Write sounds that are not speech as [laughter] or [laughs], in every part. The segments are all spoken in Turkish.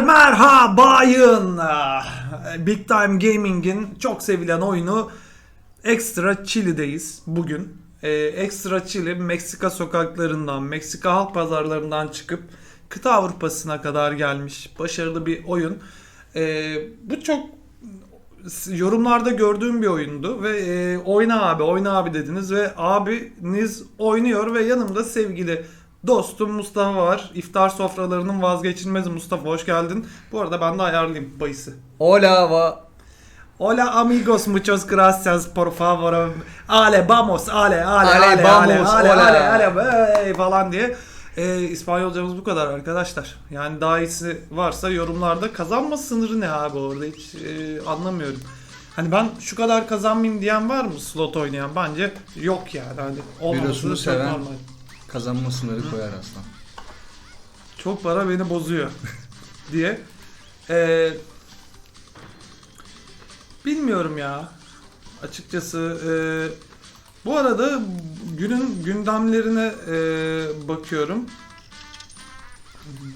Beyler merhabayın. Big Time Gaming'in çok sevilen oyunu Extra Chili'deyiz bugün. Ee, Extra Chili Meksika sokaklarından, Meksika halk pazarlarından çıkıp kıta Avrupa'sına kadar gelmiş başarılı bir oyun. Ee, bu çok yorumlarda gördüğüm bir oyundu ve e, oyna abi oyna abi dediniz ve abiniz oynuyor ve yanımda sevgili dostum Mustafa var. İftar sofralarının vazgeçilmezi Mustafa hoş geldin. Bu arada ben de ayarlayayım bahisi. Hola va. Hola amigos, muchas gracias por favor. Ale vamos, ale, ale, ale, Ale, ale, vamos, ale, hola. ale, ale, hey falan diye. Ee, İspanyolcamız bu kadar arkadaşlar. Yani daha iyisi varsa yorumlarda kazanma sınırı ne abi orada hiç e, anlamıyorum. Hani ben şu kadar kazanmayayım diyen var mı slot oynayan? Bence yok yani. Hani olmaması çok seven- normal. Kazanma sınırı koyar aslan. Çok para beni bozuyor [laughs] diye. Ee, bilmiyorum ya. Açıkçası e, bu arada günün gündemlerine e, bakıyorum.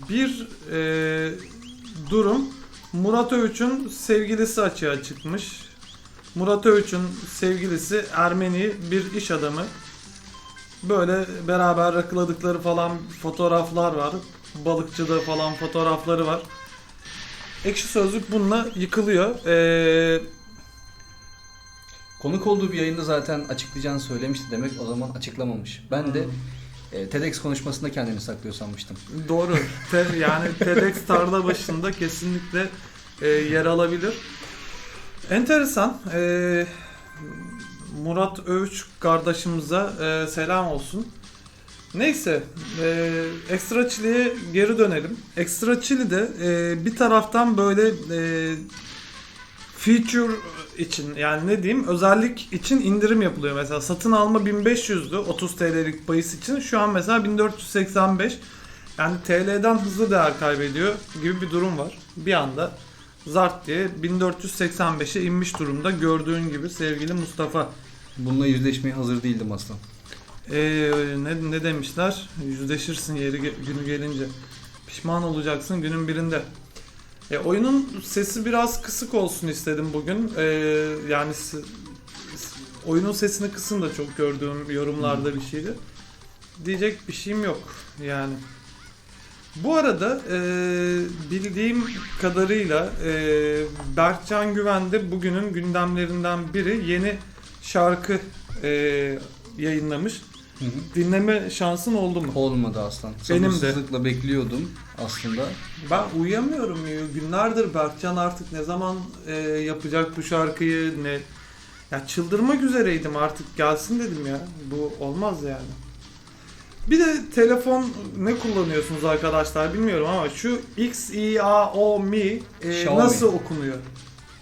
Bir e, durum Murat Övüç'ün sevgilisi açığa çıkmış. Murat Övüç'ün sevgilisi Ermeni bir iş adamı. Böyle beraber rakıladıkları falan fotoğraflar var. Balıkçıda falan fotoğrafları var. Ekşi Sözlük bununla yıkılıyor. Ee, Konuk olduğu bir yayında zaten açıklayacağını söylemişti demek o zaman açıklamamış. Ben de e, TEDx konuşmasında kendini saklıyor sanmıştım. doğru. Te- yani TEDx tarla başında kesinlikle e, yer alabilir. Enteresan. Ee, Murat Övüç kardeşimize e, selam olsun. Neyse, e, Extra Chili'ye geri dönelim. Extra Chili'de e, bir taraftan böyle e, feature için yani ne diyeyim özellik için indirim yapılıyor. Mesela satın alma 1500'dü 30 TL'lik bahis için. Şu an mesela 1485. Yani TL'den hızlı değer kaybediyor gibi bir durum var. Bir anda zart diye 1485'e inmiş durumda gördüğün gibi sevgili Mustafa. Bununla yüzleşmeye hazır değildim aslan. Ee, ne, ne demişler? Yüzleşirsin yeri günü gelince. Pişman olacaksın günün birinde. E, oyunun sesi biraz kısık olsun istedim bugün. Ee, yani s- s- oyunun sesini kısın da çok gördüğüm yorumlarda bir şeydi. Diyecek bir şeyim yok yani. Bu arada e, bildiğim kadarıyla e, Berkcan Güven de bugünün gündemlerinden biri yeni şarkı e, yayınlamış. Hı hı. Dinleme şansın oldu mu? Olmadı aslan. Benim de. Sabırsızlıkla bekliyordum aslında. Ben uyuyamıyorum ya. Günlerdir Berkcan artık ne zaman e, yapacak bu şarkıyı ne ya çıldırmak üzereydim artık gelsin dedim ya. Bu olmaz yani. Bir de telefon ne kullanıyorsunuz arkadaşlar bilmiyorum ama şu X I A O Mi e, Xiaomi. nasıl okunuyor?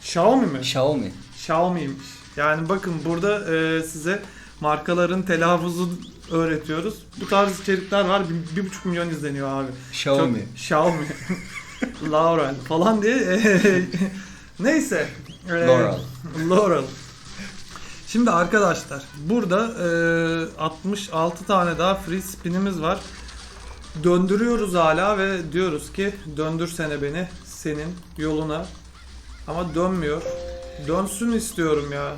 Xiaomi mi? Xiaomi. Xiaomi'ymiş. Yani bakın burada e, size markaların telaffuzu öğretiyoruz. Bu tarz içerikler var. Bir, bir buçuk milyon izleniyor abi. Xiaomi. Çok- Xiaomi. [laughs] Laurel falan diye. [laughs] Neyse. E, Laurel. Laurel. Şimdi arkadaşlar burada e, 66 tane daha free spinimiz var. Döndürüyoruz hala ve diyoruz ki döndürsene beni senin yoluna. Ama dönmüyor. Dönsün istiyorum ya.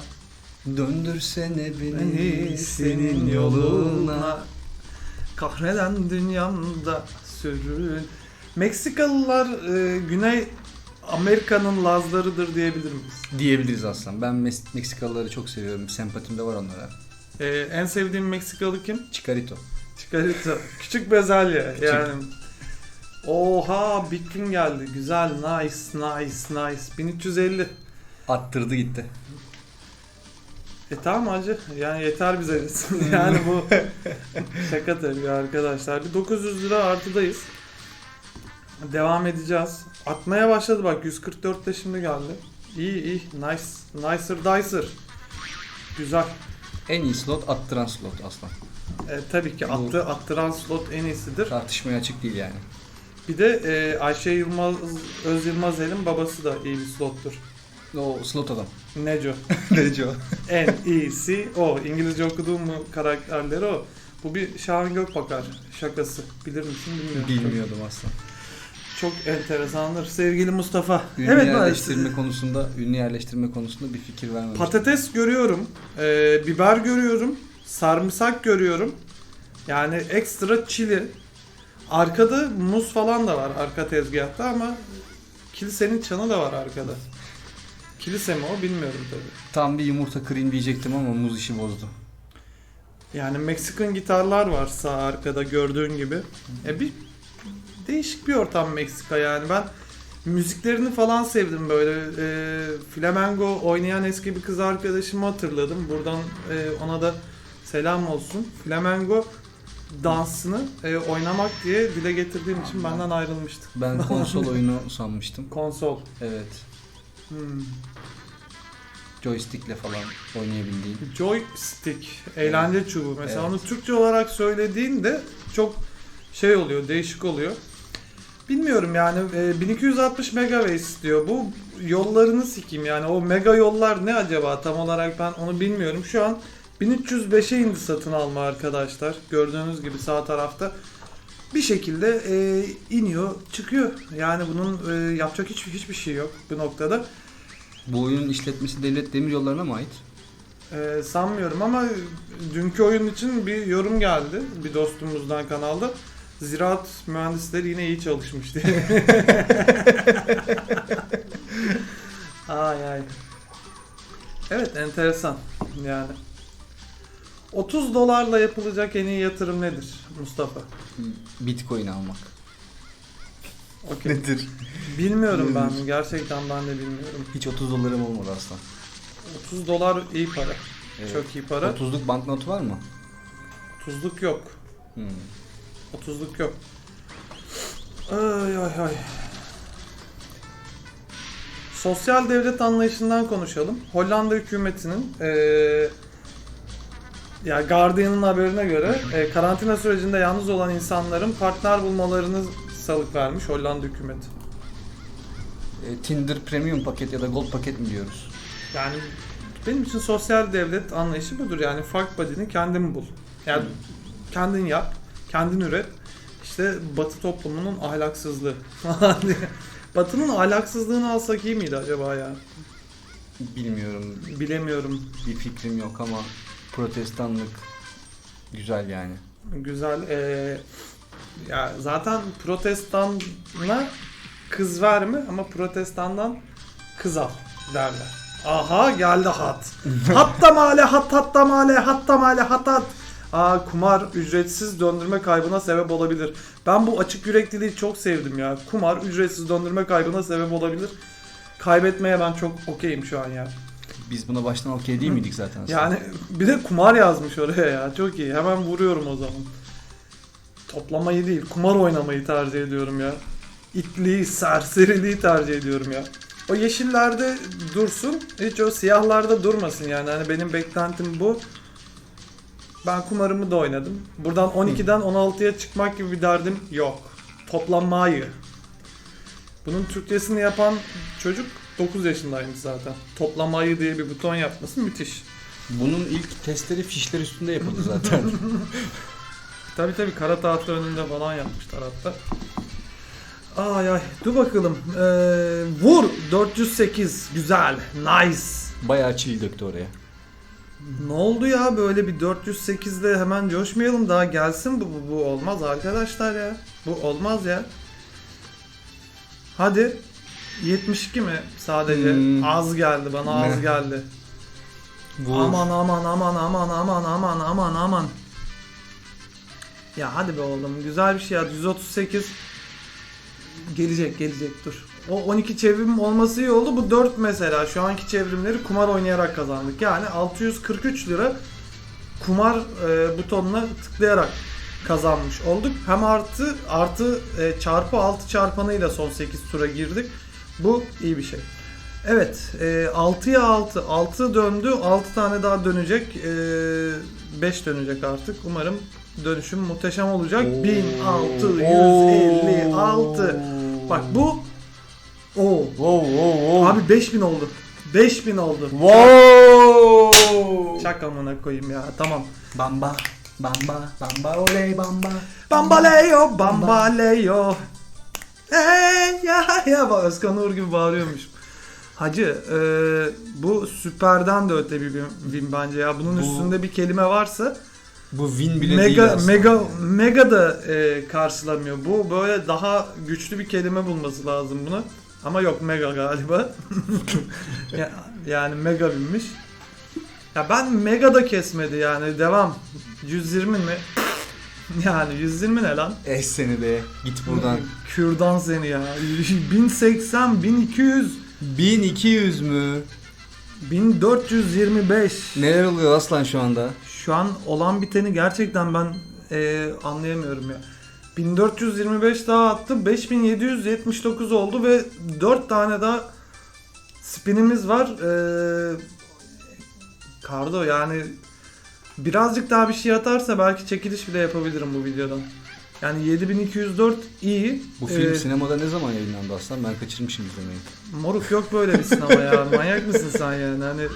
Döndürsene beni, Beni senin yoluna kahreden dünyamda sürün. Meksikalılar e, Güney Amerika'nın Lazlarıdır diyebilir miyiz? diyebiliriz aslan. Ben Mes- Meksikalıları çok seviyorum. Sempatim de var onlara. E, en sevdiğim Meksikalı kim? Chicarito. Chicarito. Küçük bezelye Küçük. yani. Oha Bitkin geldi. Güzel. Nice, nice, nice. 1350. Attırdı gitti. E tamam hacı. Yani yeter bize. [laughs] yani bu [laughs] şaka tabii arkadaşlar. Bir 900 lira artıdayız. Devam edeceğiz. Atmaya başladı bak 144 de şimdi geldi. İyi iyi. Nice. Nicer dicer. Güzel. En iyi slot attıran slot aslan. E, tabii ki attı, attıran slot en iyisidir. Tartışmaya açık değil yani. Bir de e, Ayşe Yılmaz, Öz Yılmazel'in babası da iyi bir slottur. O slot adam. Neco. [laughs] Neco. [laughs] en iyisi o. İngilizce okuduğum mu karakterleri o. Bu bir Şahan Gökbakar şakası. Bilir misin bilmiyorum. Bilmiyordum aslan. çok enteresandır sevgili Mustafa. Ünlü evet yerleştirme ben- konusunda, ünlü yerleştirme konusunda bir fikir vermemiş. Patates görüyorum, e, biber görüyorum, sarımsak görüyorum. Yani ekstra çili. Arkada muz falan da var arka tezgahta ama kilisenin çanı da var arkada. Kilise mi o bilmiyorum tabii. Tam bir yumurta kırayım diyecektim ama muz işi bozdu. Yani Meksikan gitarlar var sağ arkada gördüğün gibi. E bir değişik bir ortam Meksika yani ben müziklerini falan sevdim böyle e, flamengo oynayan eski bir kız arkadaşımı hatırladım. Buradan e, ona da selam olsun. Flamengo dansını e, oynamak diye dile getirdiğim için benden ayrılmıştı. Ben konsol [laughs] oyunu sanmıştım. Konsol. Evet. Hmm. Joystick'le falan oynayabildiğim. Joystick, eğlence çubuğu mesela Evet. onu Türkçe olarak söylediğinde çok şey oluyor, değişik oluyor. Bilmiyorum yani e, 1260 megawatt diyor. Bu yollarını sikeyim yani o mega yollar ne acaba tam olarak ben onu bilmiyorum. Şu an 1305'e indi satın alma arkadaşlar. Gördüğünüz gibi sağ tarafta bir şekilde e, iniyor, çıkıyor. Yani bunun e, yapacak hiçbir hiçbir şey yok bu noktada. Bu oyunun işletmesi devlet demiryollarına mı ait? Ee, sanmıyorum ama dünkü oyun için bir yorum geldi bir dostumuzdan kanalda. Ziraat mühendisleri yine iyi çalışmış diye. [laughs] ay ay. Evet enteresan yani. 30 dolarla yapılacak en iyi yatırım nedir Mustafa? Bitcoin almak. Okey. Nedir? Bilmiyorum ben gerçekten ben de bilmiyorum. Hiç 30 dolarım olmadı aslan. 30 dolar iyi para. Evet. Çok iyi para. 30'luk banknotu var mı? 30'luk yok. Hmm. 30'luk yok. Ay ay ay. Sosyal devlet anlayışından konuşalım. Hollanda hükümetinin eee ya Guardian'ın haberine göre e, karantina sürecinde yalnız olan insanların partner bulmalarını salık vermiş Hollanda hükümeti. E, Tinder Premium paket ya da Gold paket mi diyoruz? Yani benim için sosyal devlet anlayışı budur. Yani fuck buddy'ni kendin bul. Yani kendin yap, kendin üret. İşte Batı toplumunun ahlaksızlığı. falan diye. [laughs] Batı'nın ahlaksızlığını alsak iyi miydi acaba ya? Bilmiyorum. Bilemiyorum. Bir fikrim yok ama protestanlık güzel yani. Güzel. Ee, ya zaten protestana kız verme ama protestandan kız al derler. Aha geldi hat. [laughs] hatta male hat hatta male hatta male hat hat. Aa, kumar ücretsiz döndürme kaybına sebep olabilir. Ben bu açık yürekliliği çok sevdim ya. Kumar ücretsiz döndürme kaybına sebep olabilir. Kaybetmeye ben çok okeyim şu an ya. Biz buna baştan okey değil miydik zaten? aslında? Yani bir de kumar yazmış oraya ya. Çok iyi. Hemen vuruyorum o zaman. Toplamayı değil, kumar oynamayı tercih ediyorum ya. İtliği, serseriliği tercih ediyorum ya. O yeşillerde dursun, hiç o siyahlarda durmasın yani. Hani benim beklentim bu. Ben kumarımı da oynadım. Buradan 12'den 16'ya çıkmak gibi bir derdim yok. Toplanmayı. Bunun Türkçesini yapan çocuk 9 yaşındaymış zaten. Toplamayı diye bir buton yapması müthiş. Bunun ilk testleri fişler üstünde yapıldı zaten. [laughs] Tabi tabi kara tahta önünde falan yapmışlar hatta. Ay ay dur bakalım. Ee, vur 408 güzel nice. Bayağı çil döktü oraya. Ne oldu ya böyle bir 408'de hemen coşmayalım daha gelsin bu, bu, bu olmaz arkadaşlar ya. Bu olmaz ya. Hadi 72 mi sadece? Hmm. Az geldi bana az Ne? geldi. Bu Aman aman aman aman aman aman aman aman. Ya hadi be oğlum güzel bir şey ya 138 gelecek gelecek dur. O 12 çevrim olması iyi oldu. Bu 4 mesela şu anki çevrimleri kumar oynayarak kazandık. Yani 643 lira kumar e, butonuna tıklayarak kazanmış olduk. Hem artı artı e, çarpı 6 çarpanıyla son 8 tura girdik. Bu iyi bir şey. Evet, e, 6'ya 6. 6 döndü. 6 tane daha dönecek. E, 5 dönecek artık. Umarım dönüşüm muhteşem olacak. 1656. Bak bu Oo. Wow wow wow. Abi 5000 oldu. 5000 oldu. Wow. Çak amına koyayım ya. Tamam. Bamba. Bamba. Bamba oley bamba. Bambaleo, bambaleo. Eee ya ya Özkan Uğur gibi bağırıyormuş. Hacı e, bu süperden de öte bir win, bence ya. Bunun Bu- üstünde bir kelime varsa Bu win bile değil mega aslında. mega mega da e, karşılamıyor. Bu böyle daha güçlü bir kelime bulması lazım bunu. Ama yok mega galiba. [laughs] Ya- yani mega binmiş. Ya ben mega da kesmedi yani devam. 120 mi? [laughs] Yani 120 ne lan? Eh seni de git buradan. [laughs] Kürdan seni ya. 1080, 1200, 1200 mü? 1425. Neler oluyor aslan şu anda? Şu an olan biteni gerçekten ben e, anlayamıyorum ya. 1425 daha attı. 5779 oldu ve 4 tane daha spinimiz var. E, Kardo yani birazcık daha bir şey atarsa belki çekiliş bile yapabilirim bu videodan. Yani 7204 iyi. Bu film E, sinemada ne zaman yayınlandı aslan? Ben kaçırmışım izlemeyi. Moruk yok böyle bir sinema ya. [laughs] Manyak mısın sen yani? Hani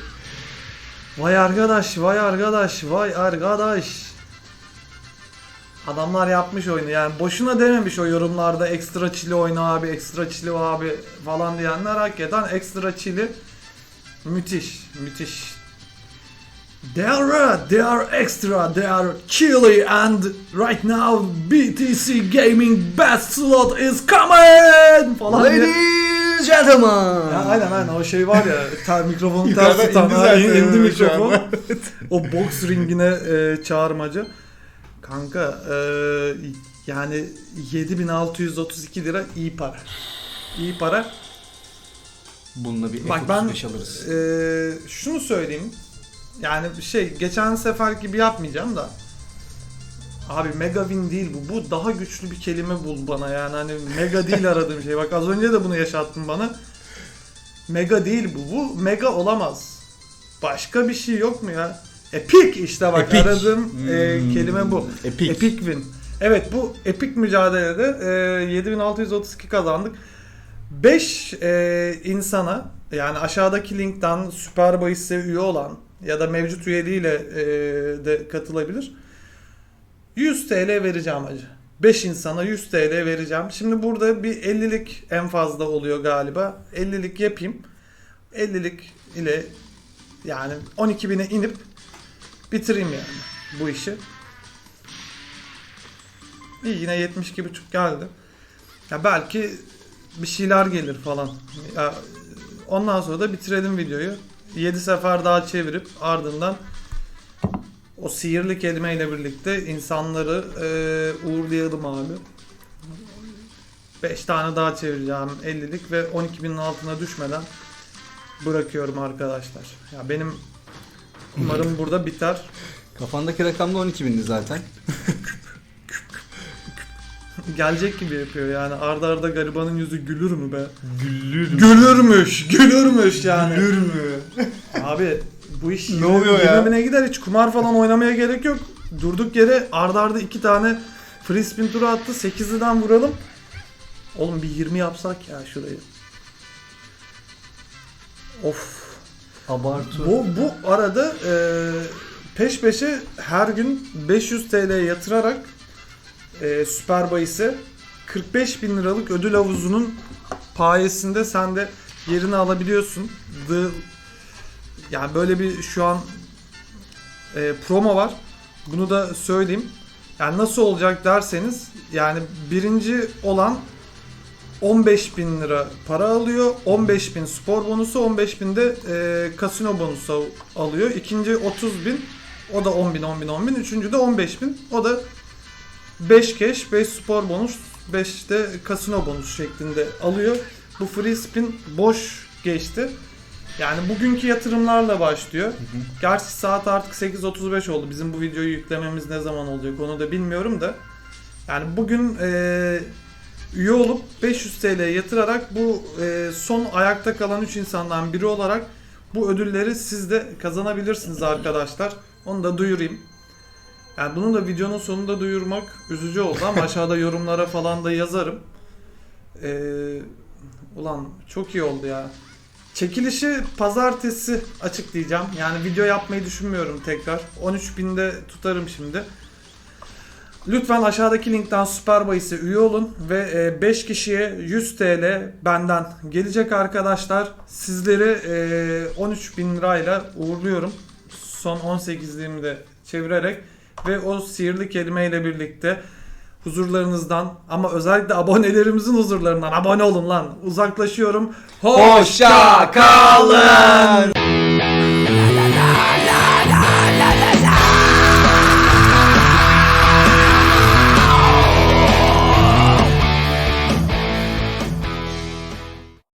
Vay arkadaş, vay arkadaş, vay arkadaş. Adamlar yapmış oyunu yani boşuna dememiş o yorumlarda ekstra çili oyna abi, ekstra çili abi falan diyenler hakikaten ekstra çili müthiş, müthiş. They are, they are extra, they are chilly and right now BTC Gaming Best Slot is coming falan diye. Ladies gentlemen. Ya aynen aynen o şey var ya ter, mikrofonu Yukarıdan [laughs] ters tutan indi ha, zaten indi şu mikrofon. anda. [laughs] o boks ringine e, çağırmacı. Kanka e, yani 7632 lira iyi para. İyi para. Bununla bir Bak ben F35 alırız. e, şunu söyleyeyim. Yani şey geçen sefer gibi yapmayacağım da. Abi mega win değil bu. Bu daha güçlü bir kelime bul bana yani hani mega değil [laughs] aradığım şey. Bak az önce de bunu yaşattın bana. Mega değil bu. Bu mega olamaz. Başka bir şey yok mu ya? Epic işte bak Epic. aradığım e, Hmm, kelime bu. Epic. Epic win. Evet bu epik mücadelede e, 7632 kazandık. 5 e, insana yani aşağıdaki linkten Süper Bahis'e üye olan ya da mevcut üyeliğiyle e, de katılabilir. 100 TL vereceğim acı. 5 insana 100 TL vereceğim. Şimdi burada bir 50'lik en fazla oluyor galiba. 50'lik yapayım. 50'lik ile yani 12 bine inip bitireyim yani bu işi. İyi yine 72,5 geldi. Ya belki bir şeyler gelir falan. Ya, ondan sonra da bitirelim videoyu. 7 sefer daha çevirip ardından o sihirli kelimeyle birlikte insanları e, uğurlayalım abi. 5 tane daha çevireceğim 50'lik ve 12.000'in altına düşmeden bırakıyorum arkadaşlar. Ya benim umarım burada biter. Kafandaki rakam da 12 bindi zaten. [laughs] Gelecek gibi yapıyor yani. Arda arda garibanın yüzü gülür mü be? Gülür. Gülürmüş. Gülürmüş yani. Gülür mü? Abi bu iş Ne oluyor ya? yirmi bine gider hiç kumar falan oynamaya gerek yok. Durduk yere arda arda iki tane free spin turu attı. 8'liden vuralım. Oğlum bir 20 yapsak ya şurayı. Of. Abartı. Bu bu arada e, peş peşe her gün 500 TL yatırarak e, Süper Bahis'e 45 bin liralık ödül havuzunun payesinde sen de yerini alabiliyorsun. The, yani böyle bir şu an e, promo var. Bunu da söyleyeyim. Yani nasıl olacak derseniz yani birinci olan 15 bin lira para alıyor. 15 bin spor bonusu, 15 bin de e, kasino bonusu alıyor. İkinci 30 bin, o da 10 bin, 10 bin, 10 bin. Üçüncü de 15 bin, o da 5 cash, 5 spor bonus, 5 de kasino bonus şeklinde alıyor. Bu free spin boş geçti. Yani bugünkü yatırımlarla başlıyor. Gerçi saat artık 8.35 oldu. Bizim bu videoyu yüklememiz ne zaman olacak onu da bilmiyorum da. Yani bugün e, üye olup 500 TL yatırarak bu e, son ayakta kalan 3 insandan biri olarak bu ödülleri siz de kazanabilirsiniz arkadaşlar. Onu da duyurayım. Yani bunu da videonun sonunda duyurmak üzücü oldu ama aşağıda [laughs] yorumlara falan da yazarım. Ee, ulan çok iyi oldu ya. Çekilişi pazartesi açıklayacağım. Yani video yapmayı düşünmüyorum tekrar. 13.000'de tutarım şimdi. Lütfen aşağıdaki linkten Superbahis'e üye olun ve 5 kişiye 100 TL benden gelecek arkadaşlar. Sizleri e, 13 bin lirayla uğurluyorum. Son 18'liğimi de çevirerek ve o sihirli kelimeyle birlikte huzurlarınızdan ama özellikle abonelerimizin huzurlarından abone olun lan uzaklaşıyorum. Hoşça kalın.